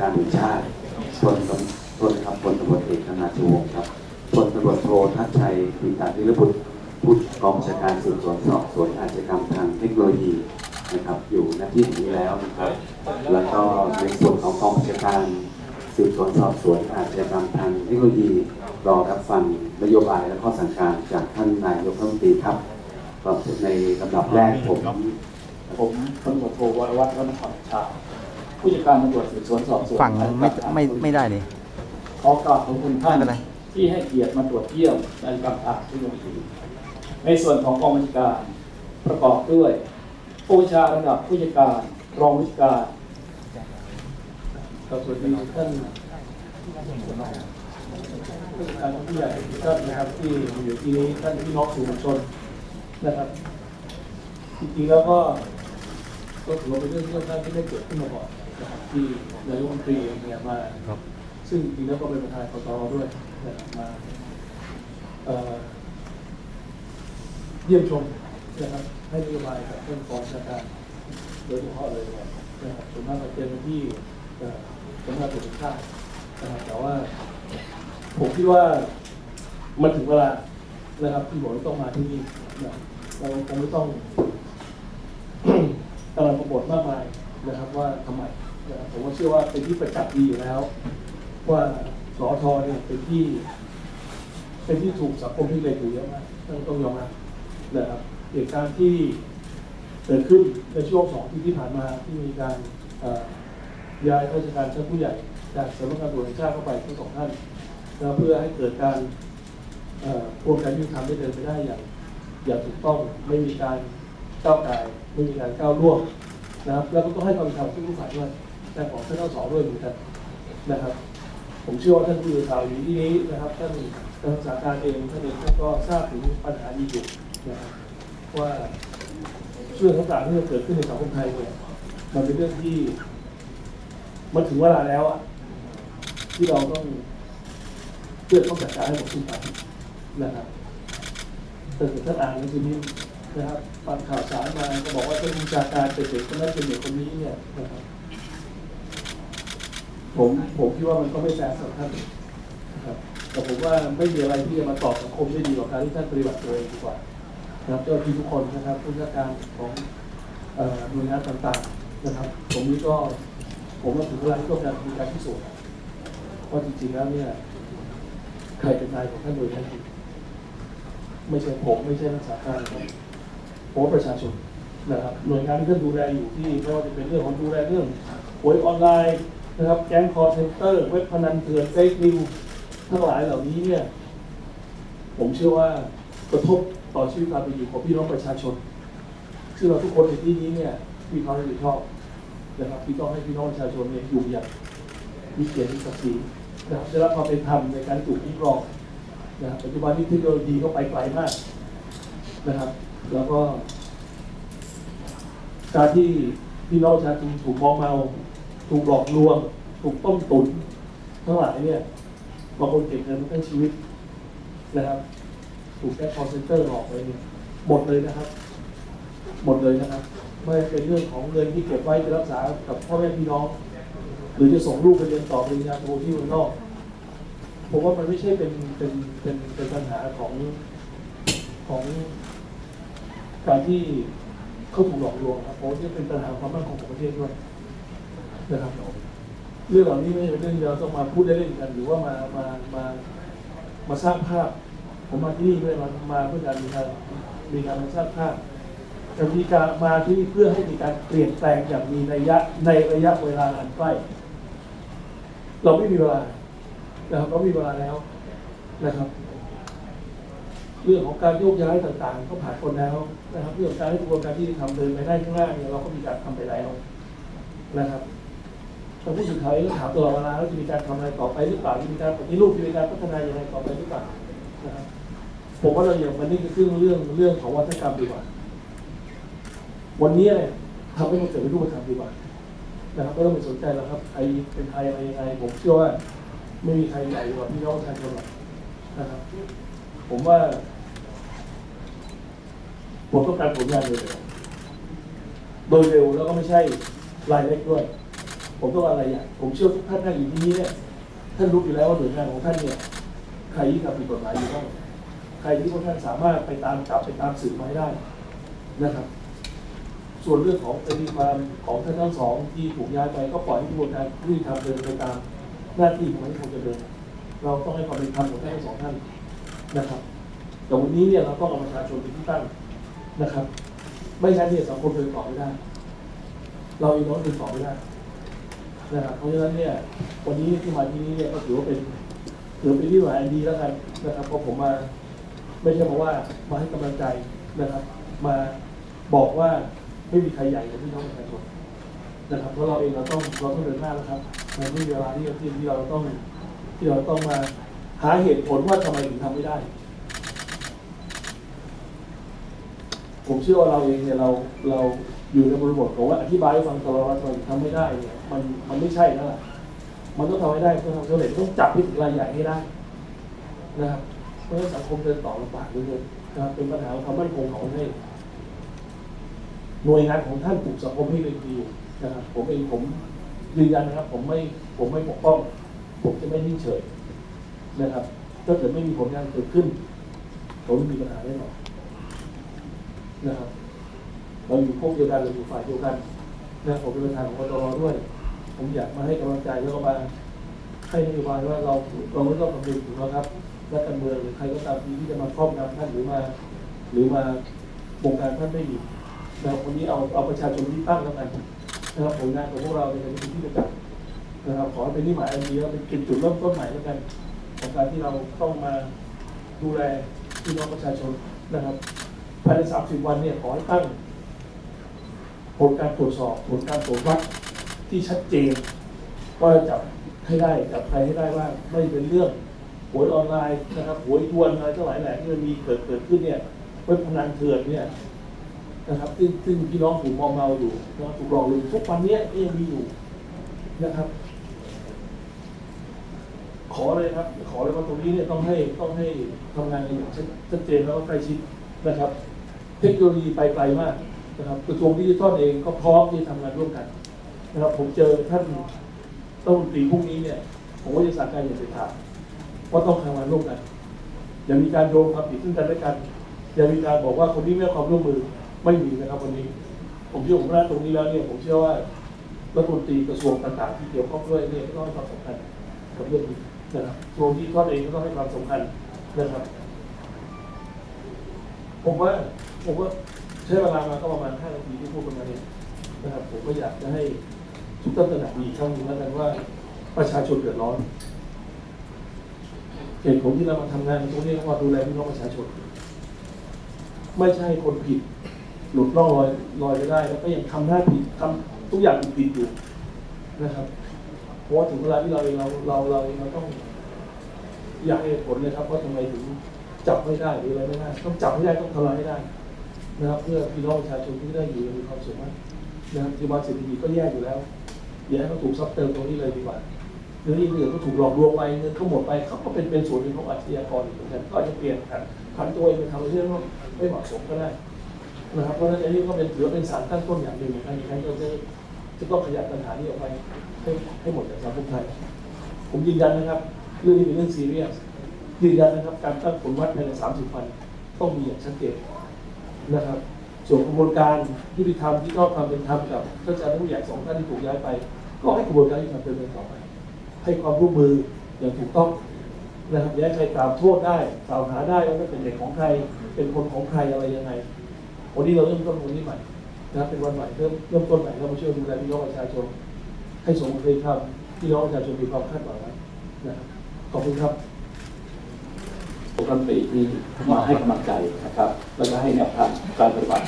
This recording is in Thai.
การแห่งชาติพลตำพลครับพลตำรวจเอกธนาชูวงศ์ครับพลตำรวจโททัชชัยปีตาธิรบุตรผู้กองบัญชาการสืบสวนสอบสวนอาชญากรรมทางเทคโนโลยีนะครับ อยู่หน้าที่นี้แล้วนะครับ แล้วก็ในส่วนของกองบัญชาการสืบสวนสอบสวนอาชญากรรมทางเทคโนโลยีรอรับฟังนโยบายและข้อสั่งการจากท่านนายกรัฐมนตรีครับในลำดับแรกผมผมตำรวจโทวรวัฒน์รัตนขอนชา ผู้จัดการตำรวจสืบสวนสอบสวนฝั่งไม่ไม่ไม่ได้นี่ขอกราบขอบคุณท่านไม่เป็นไรที่ให้เกียรติมาตรวจเยี่ยมในกรรมฐานที่โรงเรียนในส่วนของกองบัญชาการประกอบด้วยผู้บัญชาระดับผู้จัดการรองผู้จัดการกับสวัสดีท่านผู้จัดการผู้ใหญ่ทุกท่านนะครับที่อยู่ที่นี้ท่านพี่น้องสื่อมวลชนนะครับจริงๆแล้วก็ก็ถือว่าเป็นเรื่องที่ค่อนข้างที่ไม่เกิดขึ้นมาก่อน นะครับที่นายกรัฐมนตรีเนี่ยมา ครับ ซึ่งจริงๆแล้วก็เป็นประธานกตรด้วยนะครับมาเอ่อเยี่ยมชมนะครับให้นโยบายกับเรื่องกองบัญชาการโดยเฉพาะเลยนะครับส่วนมากเราเจอกันที่เอ่อสำนักตรวจแห่งชาตินะครับแต่ว่า ผมคิดว่ามันถึงเวลานะครับที่ผมต้องมาที่นี่นะครับเราคงไม่ต้อง กำลังประบทมากมายนะครับว่าทำไมนะครับ ผมว่าเชื่อว่าเป็นที่ประจักษ์ดีอยู่แล้ว ว่าสอทเนี่ยเป็นที่เป็นที่ถูกสังคมที่เลยอยู่เยอะมากต้องต้องยอมรับนะครับเหตุการณ์ที่เกิดขึ้นในช่วงสองปีที่ผ่านมาที่มีการย้ายราชการชั้นผู้ใหญ่จากสำนักงานตำรวจแห่งชาติเข้าไปทั้งสองท่านเพื่อให้เกิดการเอ่อกระบวนการยุติธรรมได้เดินไปได้อย่างอย่างถูกต้องไม่มีการก้าวไก่ายไม่มีการก้าวล่วงนะครับแล้วก็ต้องให้ความเป็นธรรมทุกฝ่ายด้วย แต่ของท่านทั้งสองด้วยเหมือนกันนะครับ ผมเชื่อว่าท่านผู้สื่อข่าวอยู่ที่นี้นะครับท่านท่านรักษาการเองท่านเองท่านก็ทราบถึงปัญหานี้อยู่นะครับว่าเรื่องต่างๆที่มันเกิดขึ้นในสังคมไทยเนี่ยมันเป็นเรื่องที่มันถึงเวลาแล้วอะที่เราต้องเพื่อต้องจัดการให้หมดสิ้นไปนะครับแต่ถ้าอ่านหนังสือพิมพ์นะครับฟังข่าวสารมาก็บอกว่าท่านผู้บัญชาการเป็นเด็กคนนั้นเป็นเด็กคนนี้เนี่ยนะครับ ผมผมคิดว่ามันก็ไม่แฟร์สำหรับท่านนะครับแต่ผมว่าไม่มีอะไรที่จะมาตอบสังคมได้ดีกว่าการที่ท่านปฏิบัติตัวเองดีกว่านะครับเจ้าที่ทุกคนนะครับผู้ราชการของหน่วยงานต่างๆนะครับ ผมนี้ก็ผมว่าถึงเวลาที่ต้องการมีการพิสูจน์ว่าจริงๆแล้วเนี่ยใครเป็นนายของท่านโดยแท้จริงไม่ใช่ผมไม่ใช่รักษาการครับผมประชาชนนะครับหน่วยงานที่ท่านดูแลอยู่ที่ไม่ว่าจะเป็นเรื่องของดูแลเรื่องหวยออนไลน์ นะครับแก๊งคอร์เซนเตอร์เว็บพนันเถื่อนเฟซนิวทั้งหลายเหล่านี้เนี่ยผมเชื่อว่ากระทบต่อชีวิตความเป็นอยู่ของพี่น้องประชาชน ซึ่งเราทุกคนในที่นี้เนี่ยมีความรับผิดชอบนะครับที่ต้องให้พี่น้องประชาชนเนี่ยอยู่อย่างมีเกียรติมีศักดิ์ศรีนะครับได้รับความเป็นธรรมในการถูกคุ้มครองนะครับปัจจุบันนี้เทคโนโลยีก็ไปไกลมากนะครับ แล้วก็ การที่พี่น้องประชาชนถูกมองเมา ถูกหลอกลวง ถูกต้มตุ๋นทั้งหลายเนี่ยบางคนเก็บเงินมาทั้งชีวิตนะครับ ถูกแก๊สคอร์เซนเตอร์หลอกไปเนี่ยหมดเลยนะครับ หมดเลยนะครับไม่ว่เป็นเรื่องของเงินที่เก็บไว้จะรักษากับพ่อแม่พี่น้อง หรือจะส่งลูกไปเรียนต่อปริญญาโทที่เมืองนอกผมว่ามันไม่ใช่เป็นเป็นเป็นเป็นปัญหาของของการที่เขาถูกหลอกลวงครับเพราะนี่เป็นปัญหาความมั่นคงของประเทศด้วย นะครับเรื่องเหล่านี้ไม่ใช่เป็นเรื่องที่เราต้องมาพูดเล่นๆกัน หรือว่ามามามามาสร้างภาพ ผมมาที่นี่ด้วยมามาเพื่อการมีการมีการมาสร้างภาพแต่มีการมาที่นี่เพื่อให้มีการเปลี่ยนแปลงอย่างมีนัยยะในระยะเวลาอันใกล้เราไม่มีเวลานะครับเราไม่มีเวลาแล้วนะครับ เรื่องของการโยกย้ายต่างๆ ก็ผ่านคนแล้วนะครับ เรื่องการให้กระบวนการที่ทำเดินไปได้ข้างหน้าเนี่ยเราก็มีการทำไปแล้วนะครับ ทางผู้สื่อข่าวเองก็ถามตลอดเวลาว่าจะมีการทำอะไรต่อไปหรือเปล่าจะมีการปฏิรูปจะมีการพัฒนาอย่างไรต่อไปหรือเปล่านะครับผมว่าเราอย่างวันนี้คือเรื่องเรื่องเรื่องของวัฒนธรรมดีกว่า วันนี้เนี่ยทำให้มันเกิดเป็นรูปธรรมดีกว่านะครับไม่ต้องไปสนใจแล้วครับใครเป็นใครอะไรยังไงผมเชื่อว่าไม่มีใครใหญ่กว่าพี่น้องประชาชนหรอกนะครับ ผมว่าผมต้องการผลงานโดยเร็วโดยเร็วแล้วก็ไม่ใช่รายเล็กด้วย ผมต้องอะไรอย่างผมเชื่อทุกท่านนั่งอยู่ที่นี้เนี่ยท่านรู้อยู่แล้วว่าหน่วยงานของท่านเนี่ยใครที่ทำผิดกฎหมายอยู่บ้างใครที่พวกท่านสามารถไปตามจับไปตามสืบมาให้ได้นะครับ ส่วนเรื่องของคดีความของท่านทั้งสองที่ถูกย้ายไปก็ปล่อยให้กระบวนการยุติธรรมเดินไปตามหน้าที่ของที่ควรจะเดิน เราต้องให้ความเป็นธรรมกับทั้งสองท่านนะครับ แต่วันนี้เนี่ยเราต้องเอาประชาชนเป็นที่ตั้งนะครับ ไม่งั้นเนี่ยสังคมเดินต่อไม่ได้ เราเองเราก็เดินต่อไม่ได้ นะครับเพราะฉะนั้นเนี่ยวันนี้ที่มาที่นี่เนี่ยก็ถือว่าเป็นถือเป็นที่หมายดีแล้วกันนะครับเพราะผมมาไม่ใช่เพราว่ามาให้กำลังใจนะครับ มาบอกว่าไม่มีใครใหญ่กว่าพี่น้องประชาชนนะครับเพราะเราเองเราต้องเราต้องเดินหน้าแล้วครับมันไม่มีเวลาที่ที่ที่เราต้องที่เราต้องมาหาเหตุผลว่าทำไมถึงทำไม่ได้ ผมเชื่อว่าเราเองเนี่ยเราเราอยู่ในบริบทของว่าอธิบายให้ฟังตลอดว่าทำไมถึงทำไม่ได้เนี่ยมันมันไม่ใช่แล้วล่ะมันต้องทำให้ได้เพื่อทำสำเร็จต้องจับให้ถึงรายใหญ่ให้ได้นะครับเพราะฉะนั้นสังคมเดินต่อลำบากเหลยนะครับเป็นปัญหาของความมั่นคงของประเทศหน่วยงานของท่านถูกสังคมให้เป็นดีอยู่นะครับผมเองผมยืนยันนะครับ ผมไม่ผมไม่ปกป้อง ผมจะไม่นิ่งเฉยนะครับถ้าเกิดไม่มีผลงานเกิดขึ้นผมมีปัญหาแน่นอน นะครับเราอยู่พวกเดียวกันเราอยู่ฝ่ายเดียวกันนะผมเป็นประธานของกตรด้วย ผมอยากมาให้กำลังใจแล้วก็มาให้นโยบายว่าเราเราไม่ต้องคำนึงถึงนะครับนักการเมืองหรือใครก็ตามทีที่จะมาครอบงำท่านหรือมา หรือมาบงการท่านไม่ดีนะครับวันนี้เอาเอาประชาชนที่ตั้งแล้วกันนะครับผลงานของพวกเราในการเป็นที่ประจักษ์นะครับขอเป็นที่หมายอันดีแล้วเป็นจุดเริ่มต้นใหม่แล้วกันของการที่เราต้องมาดูแลพี่น้องประชาชนนะครับ ภายใน 30 วันเนี่ยขอให้ตั้งผลการตรวจสอบผลการตรวจวัดที่ชัดเจนว่าจับให้ได้จับใครให้ได้ว่าไม่เป็นเรื่องหวยออนไลน์นะครับหวยทวนอะไรทั้งหลายแหล่ที่มันมีเกิดเกิดขึ้นเนี่ยเว็บพนันเถื่อนเนี่ยนะครับซึ่งซึ่งพี่น้องถูกมอมเมาอยู่นะถูกหลอกลวงทุกวันนี้ยก็ยังมีอยู่นะครับ ขอเลยครับ ขอเลยว่าตรงนี้เนี่ยต้องให้ต้องให้ทำงานกันอย่างชัดชัดเจนแล้วก็ใกล้ชิดนะครับ เทคโนโลยีไปไกลมากนะครับกระทรวงดิจิทัลเองก็พร้อมที่จะทำงานร่วมกันนะครับผมเจอท่านรัฐมนตรีพรุ่งนี้เนี่ยผมก็จะสั่งการอย่างเด็ดขาดว่าต้องทำงานร่วมกัน อย่ามีการโยงความผิดซึ่งกันและกัน อย่ามีการบอกว่าคนนี้ไม่ให้ความร่วมมือไม่มีนะครับวันนี้ ผมเชื่อผมว่าตรงนี้แล้วเนี่ยผมเชื่อว่ารัฐมนตรีกระทรวงต่างๆที่เกี่ยวข้องด้วยเนี่ยก็ต้องให้ความสำคัญกับเรื่องนี้นะครับกระทรวงที่ทอดเองก็ต้องให้ความสำคัญนะครับผมว่า ผมว่าใช้เวลามาก็ประมาณ 5 นาทีที่พูดกันมาเนี่ยนะครับผมก็อยากจะให้ทุกท่านตระหนักดีครั้งหนึงแล้วกันว่าประชาชนเดือดร้อนเหตุผลที่เรามาทำงานตรงนี้เพราะว่าดูแลพี่น้องประชาชน ไม่ใช่คนผิด หลุดล่องลอยลอยไปได้ แล้วก็ยังทำหน้าผิดทำทุกอย่างผิดอยู่นะครับเพราะว่าถึงเวลาที่เราเองเราเราเราเองเราต้องอยากเหตุผลเลยครับว่าทำไมถึงจับไม่ได้หรืออะไรไม่ได้ต้องจับให้ได้ต้องทำลายให้ได้ นะครับเพื่อพี่น้องประชาชนที่ได้อยู่ย่างมีความสุขมากนะครับปัจจุบันเศรษฐกิจก็แย่อยู่แล้วอย่าให้เขาถูกซับเติมตรงนี้เลยดีกว่าหรือที่อื่นก็ถูกหลอกลวงไปเงินเขาหมดไปเขาก็เป็นเป็นส่วนหนึ่งของอาชญากรอีกเหมือนกันก็จะเปลี่ยนผันผันตัวเองไปทำเรื่องไม่เหมาะสมก็ได้นะครับเพราะฉะนั้นอันนี้ก็เป็นถือเป็นสารตั้งต้นอย่างหนึ่งเหมือนกันอีกครั้งก็จะจะต้องขยับปัญหานี้ออกไปให้ให้หมดจากสังคมไทยผมยืนยันนะครับ เรื่องนี้เป็นเรื่องซีเรียสยืนยันนะครับ การตั้งผลวัดภายใน30วันต้องมีอย่างชัดเจน นะครับ ส่วนกระบวนการยุติธรรมที่ต้องความเป็นธรรมกับท่านอาจารย์ผู้ใหญ่สองท่านที่ถูกย้ายไป ก็ให้กระบวนการยุติธรรมดำเนินต่อไป ให้ความร่วมมืออย่างถูกต้องนะครับย่าให้ใครกล่าวโทษได้กล่าวหาได้ว่าเป็นเด็กของใคร เป็นคนของใครอะไรยังไงวันนี้เราเริ่มต้นวันนี้ใหม่นะครับเป็นวันใหม่เริ่มเริ่มต้นใหม่เรามาช่วยดูแลพี่น้องประชาชนให้สมกับเคยทำพี่น้องประชาชนมีความคาดหวังไว้นะครับขอบคุณครับ ปกติที่มาให้กำลังใจนะครับ แล้วก็ให้แนวทางการปฏิบัติ